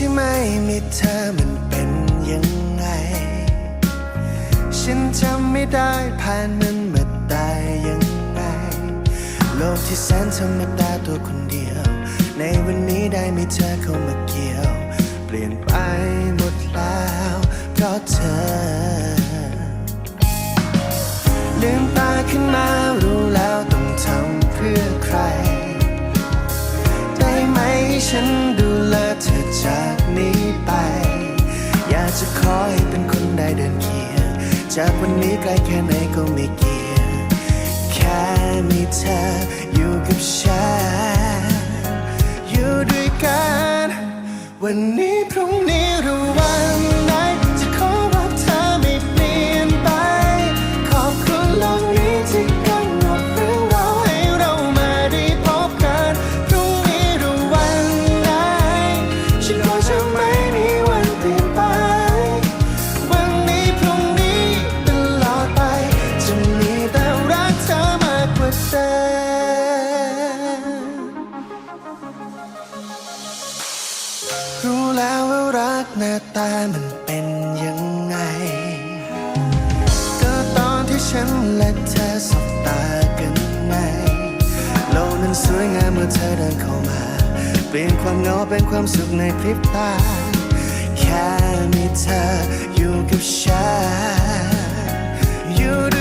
ที่ไม่มีเธอมันเป็นยังไง ฉันจำไม่ได้ผ่านมันมาตายยังไงโลกที่แสนธรรมดาตัวคนเดียว ในวันนี้ได้มีเธอเข้ามาเกี่ยว เปลี่ยนไปหมดแล้วเพราะเธอ ลืมตาขึ้นมารู้แล้วต้องทำเพื่อใคร ได้ไหมฉันดู นี้ไป อยากจะขอให้เป็นคนได้เดินเคียง จากวันนี้ไกลแค่ไหนก็ไม่เกี่ยง แค่มีเธออยู่กับฉัน อยู่ด้วยกัน วันนี้พรุ่งนี้หรือวัน หน้าตามันเป็นยังไง ก็ตอนที่ฉันและเธอสบตากันไงโลกนั้นสวยงามเมื่อเธอเดินเข้ามา เปลี่ยนความเงาเป็นความสุขในพริบตา แค่มีเธออยู่กับฉันอยู่